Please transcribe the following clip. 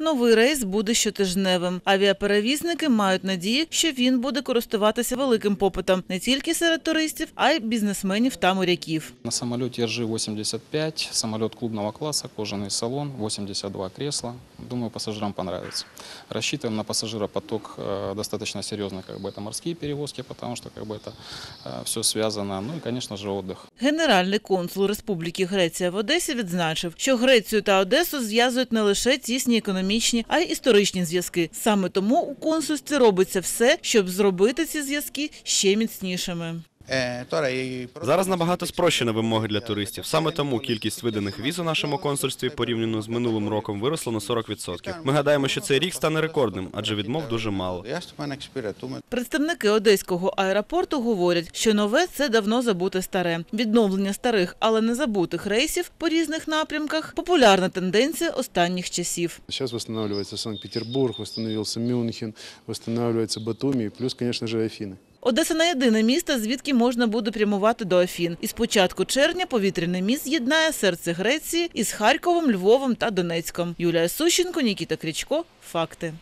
Новий рейс буде щотижневим. Авіаперевізники мають надію, що він буде користуватися великим попитом не тільки серед туристів, а й бізнесменів та моряків. На самолете RG-85, самолет клубного класса, кожаный салон, 82 кресла. Думаю, пассажирам понравится. Рассчитываем на пассажиропоток э, достаточно серьезный, как бы это морские перевозки, потому что как бы это все связано. Ну и, конечно же, отдых. Генеральний консул Республіки Греція в Одесі відзначив, що Грецію та Одесу зв'язують не лише тісні економічні, а й історичні зв'язки. Саме тому у консульстві робиться все, щоб зробити ці зв'язки ще міцнішими. Зараз набагато спрощені вимоги для туристів. Саме тому кількість виданих віз у нашому консульстві порівняно з минулим роком виросла на 40%. Ми гадаємо, що цей рік стане рекордним, адже відмов дуже мало. Представники одеського аеропорту говорять, що нове це давно забуте старе. Відновлення старих, але не забутих рейсів по різних напрямках популярна тенденція останніх часів. Сейчас восстанавливается Санкт-Петербург, восстановился Мюнхен, восстанавливается Батуми, и плюс, конечно же, Афины. Одеса не єдине місто, звідки можна буде прямувати до Афін. І з початку червня повітряний міст з'єднає серце Греції із Харковом, Львовом та Донецьком. Юлія Сущенко, Нікіта Крічко. Факти.